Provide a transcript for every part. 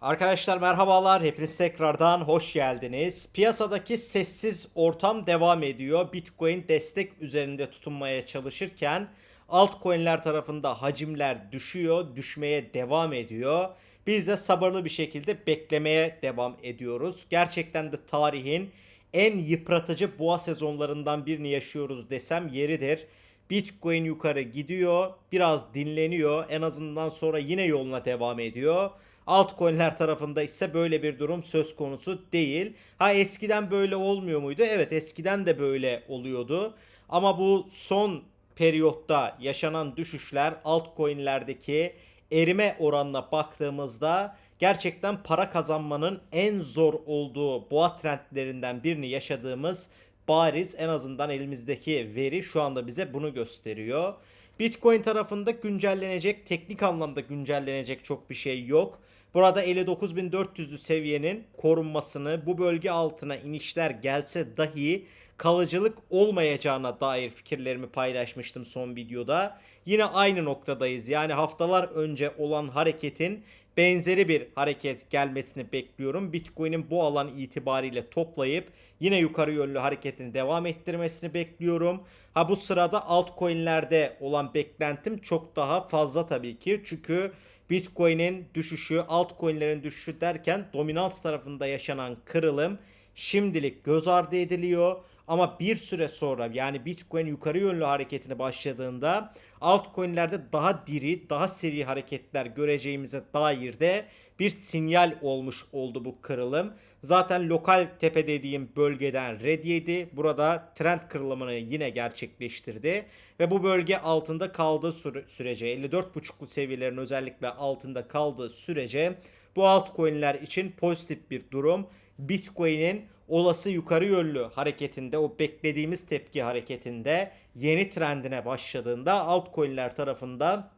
Arkadaşlar merhabalar. Hepiniz tekrardan hoş geldiniz. Piyasadaki sessiz ortam devam ediyor. Bitcoin destek üzerinde tutunmaya çalışırken altcoin'ler tarafında hacimler düşüyor, düşmeye devam ediyor. Biz de sabırlı bir şekilde beklemeye devam ediyoruz. Gerçekten de tarihin en yıpratıcı boğa sezonlarından birini yaşıyoruz desem yeridir. Bitcoin yukarı gidiyor, biraz dinleniyor. En azından sonra yine yoluna devam ediyor. Altcoin'ler tarafında ise böyle bir durum söz konusu değil. Ha eskiden böyle olmuyor muydu? Evet eskiden de böyle oluyordu. Ama bu son periyotta yaşanan düşüşler altcoin'lerdeki erime oranına baktığımızda gerçekten para kazanmanın en zor olduğu boğa trendlerinden birini yaşadığımız bariz en azından elimizdeki veri şu anda bize bunu gösteriyor. Bitcoin tarafında güncellenecek, teknik anlamda güncellenecek çok bir şey yok. Burada 59.400'lü seviyenin korunmasını, bu bölge altına inişler gelse dahi kalıcılık olmayacağına dair fikirlerimi paylaşmıştım son videoda. Yine aynı noktadayız. Yani haftalar önce olan hareketin benzeri bir hareket gelmesini bekliyorum. Bitcoin'in bu alan itibariyle toplayıp yine yukarı yönlü hareketini devam ettirmesini bekliyorum. Ha bu sırada altcoin'lerde olan beklentim çok daha fazla tabii ki. Çünkü Bitcoin'in düşüşü, altcoin'lerin düşüşü derken dominans tarafında yaşanan kırılım şimdilik göz ardı ediliyor. Ama bir süre sonra yani Bitcoin yukarı yönlü hareketine başladığında altcoin'lerde daha diri, daha seri hareketler göreceğimize dair de bir sinyal olmuş oldu bu kırılım. Zaten lokal tepe dediğim bölgeden red yedi. Burada trend kırılımını yine gerçekleştirdi. Ve bu bölge altında kaldığı süre- sürece 54.5'lu seviyelerin özellikle altında kaldığı sürece bu altcoin'ler için pozitif bir durum. Bitcoin'in olası yukarı yönlü hareketinde o beklediğimiz tepki hareketinde yeni trendine başladığında altcoin'ler tarafında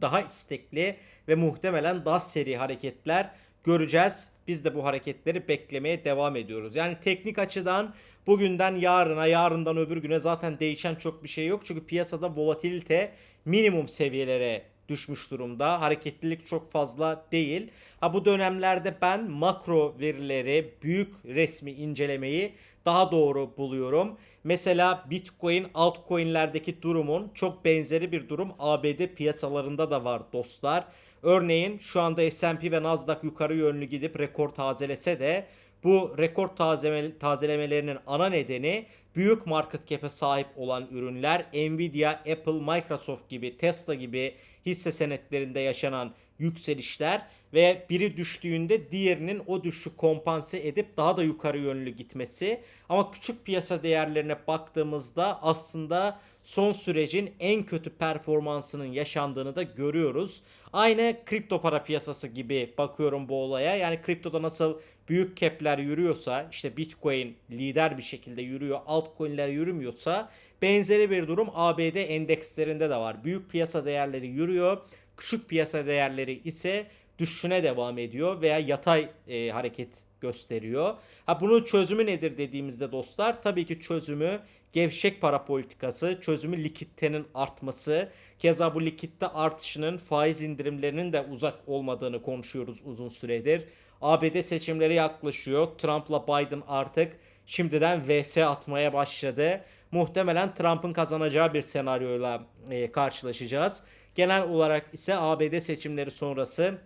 daha istekli ve muhtemelen daha seri hareketler göreceğiz. Biz de bu hareketleri beklemeye devam ediyoruz. Yani teknik açıdan bugünden yarına, yarından öbür güne zaten değişen çok bir şey yok. Çünkü piyasada volatilite minimum seviyelere düşmüş durumda. Hareketlilik çok fazla değil. Ha bu dönemlerde ben makro verileri, büyük resmi incelemeyi daha doğru buluyorum. Mesela Bitcoin altcoin'lerdeki durumun çok benzeri bir durum ABD piyasalarında da var dostlar. Örneğin şu anda S&P ve Nasdaq yukarı yönlü gidip rekor tazelese de bu rekor tazeme, tazelemelerinin ana nedeni büyük market cap'e sahip olan ürünler Nvidia, Apple, Microsoft gibi, Tesla gibi hisse senetlerinde yaşanan yükselişler ve biri düştüğünde diğerinin o düşüşü kompanse edip daha da yukarı yönlü gitmesi. Ama küçük piyasa değerlerine baktığımızda aslında son sürecin en kötü performansının yaşandığını da görüyoruz. Aynı kripto para piyasası gibi bakıyorum bu olaya. Yani kriptoda nasıl büyük cap'ler yürüyorsa işte Bitcoin lider bir şekilde yürüyor, altcoin'ler yürümüyorsa benzeri bir durum ABD endekslerinde de var. Büyük piyasa değerleri yürüyor, küçük piyasa değerleri ise düşüşüne devam ediyor veya yatay e, hareket gösteriyor. Ha bunun çözümü nedir dediğimizde dostlar tabii ki çözümü gevşek para politikası, çözümü likiditenin artması, keza bu likitte artışının faiz indirimlerinin de uzak olmadığını konuşuyoruz uzun süredir. ABD seçimleri yaklaşıyor. Trump'la Biden artık şimdiden vs atmaya başladı. Muhtemelen Trump'ın kazanacağı bir senaryoyla e, karşılaşacağız. Genel olarak ise ABD seçimleri sonrası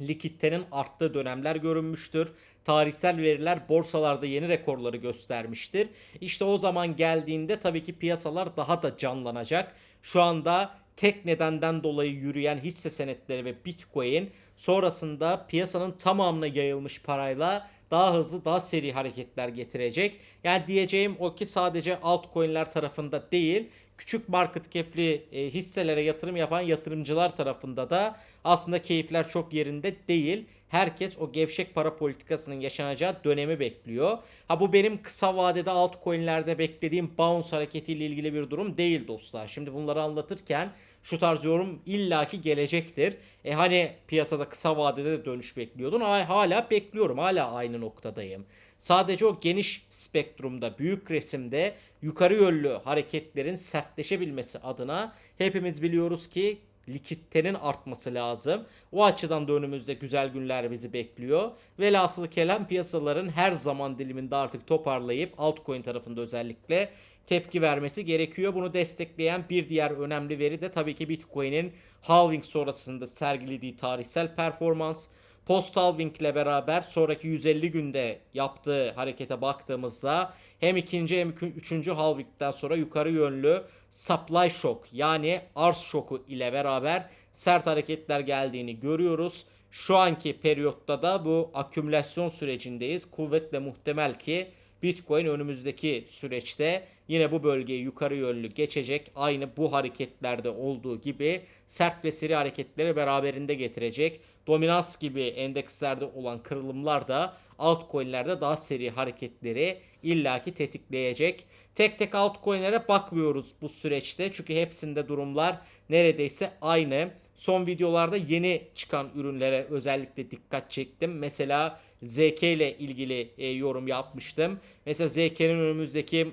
likiditenin arttığı dönemler görünmüştür. Tarihsel veriler borsalarda yeni rekorları göstermiştir. İşte o zaman geldiğinde tabii ki piyasalar daha da canlanacak. Şu anda tek nedenden dolayı yürüyen hisse senetleri ve Bitcoin sonrasında piyasanın tamamına yayılmış parayla daha hızlı daha seri hareketler getirecek. Yani diyeceğim o ki sadece altcoin'ler tarafında değil küçük market cap'li e, hisselere yatırım yapan yatırımcılar tarafında da aslında keyifler çok yerinde değil. Herkes o gevşek para politikasının yaşanacağı dönemi bekliyor. Ha bu benim kısa vadede altcoin'lerde beklediğim bounce hareketiyle ilgili bir durum değil dostlar. Şimdi bunları anlatırken şu tarz yorum illaki gelecektir. E hani piyasada kısa vadede de dönüş bekliyordun. Hala bekliyorum. Hala aynı noktadayım. Sadece o geniş spektrumda, büyük resimde yukarı yönlü hareketlerin sertleşebilmesi adına hepimiz biliyoruz ki likiditenin artması lazım. O açıdan da önümüzde güzel günler bizi bekliyor. Velhasılı kelam piyasaların her zaman diliminde artık toparlayıp altcoin tarafında özellikle tepki vermesi gerekiyor. Bunu destekleyen bir diğer önemli veri de tabii ki Bitcoin'in halving sonrasında sergilediği tarihsel performans. Post halving ile beraber sonraki 150 günde yaptığı harekete baktığımızda hem ikinci hem üçü- üçüncü halvingden sonra yukarı yönlü supply shock yani arz şoku ile beraber sert hareketler geldiğini görüyoruz. Şu anki periyotta da bu akümülasyon sürecindeyiz. Kuvvetle muhtemel ki Bitcoin önümüzdeki süreçte yine bu bölgeyi yukarı yönlü geçecek. Aynı bu hareketlerde olduğu gibi sert ve seri hareketleri beraberinde getirecek. Dominans gibi endekslerde olan kırılımlar da altcoin'lerde daha seri hareketleri illaki tetikleyecek. Tek tek altcoin'lere bakmıyoruz bu süreçte. Çünkü hepsinde durumlar neredeyse aynı. Son videolarda yeni çıkan ürünlere özellikle dikkat çektim. Mesela ZK ile ilgili e, yorum yapmıştım. Mesela ZK'nin önümüzdeki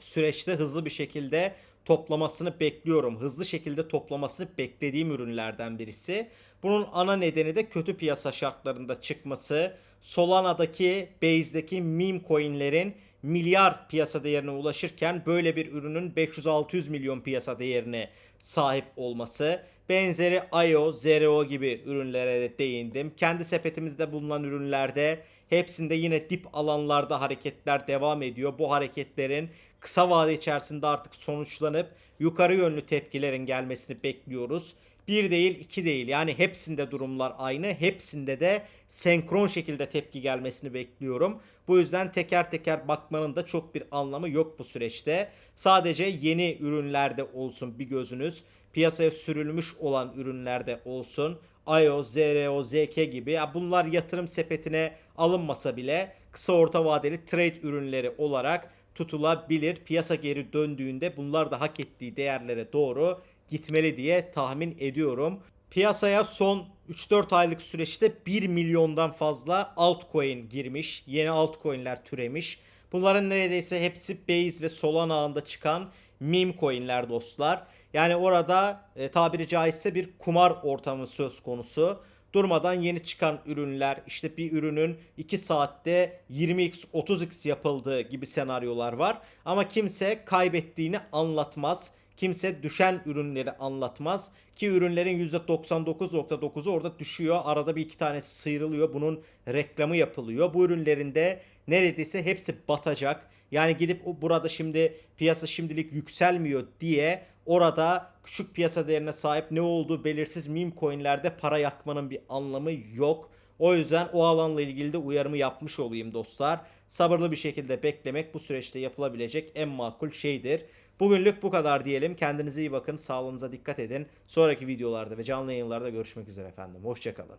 süreçte hızlı bir şekilde toplamasını bekliyorum. Hızlı şekilde toplamasını beklediğim ürünlerden birisi. Bunun ana nedeni de kötü piyasa şartlarında çıkması. Solana'daki, Base'deki meme coinlerin milyar piyasa değerine ulaşırken böyle bir ürünün 500-600 milyon piyasa değerine sahip olması. Benzeri IO, ZRO gibi ürünlere de değindim. Kendi sepetimizde bulunan ürünlerde hepsinde yine dip alanlarda hareketler devam ediyor. Bu hareketlerin kısa vade içerisinde artık sonuçlanıp yukarı yönlü tepkilerin gelmesini bekliyoruz. Bir değil iki değil yani hepsinde durumlar aynı. Hepsinde de senkron şekilde tepki gelmesini bekliyorum. Bu yüzden teker teker bakmanın da çok bir anlamı yok bu süreçte. Sadece yeni ürünlerde olsun bir gözünüz. Piyasaya sürülmüş olan ürünlerde olsun. IO, ZRO, ZK gibi ya bunlar yatırım sepetine alınmasa bile kısa orta vadeli trade ürünleri olarak tutulabilir. Piyasa geri döndüğünde bunlar da hak ettiği değerlere doğru gitmeli diye tahmin ediyorum. Piyasaya son 3-4 aylık süreçte 1 milyondan fazla altcoin girmiş. Yeni altcoin'ler türemiş. Bunların neredeyse hepsi Base ve Solana ağında çıkan meme coin'ler dostlar. Yani orada e, tabiri caizse bir kumar ortamı söz konusu. Durmadan yeni çıkan ürünler işte bir ürünün 2 saatte 20x 30x yapıldığı gibi senaryolar var. Ama kimse kaybettiğini anlatmaz. Kimse düşen ürünleri anlatmaz ki ürünlerin %99.9'u orada düşüyor. Arada bir iki tanesi sıyrılıyor. Bunun reklamı yapılıyor. Bu ürünlerin de neredeyse hepsi batacak. Yani gidip burada şimdi piyasa şimdilik yükselmiyor diye orada küçük piyasa değerine sahip ne olduğu belirsiz meme coinlerde para yakmanın bir anlamı yok. O yüzden o alanla ilgili de uyarımı yapmış olayım dostlar. Sabırlı bir şekilde beklemek bu süreçte yapılabilecek en makul şeydir. Bugünlük bu kadar diyelim. Kendinize iyi bakın. Sağlığınıza dikkat edin. Sonraki videolarda ve canlı yayınlarda görüşmek üzere efendim. Hoşçakalın.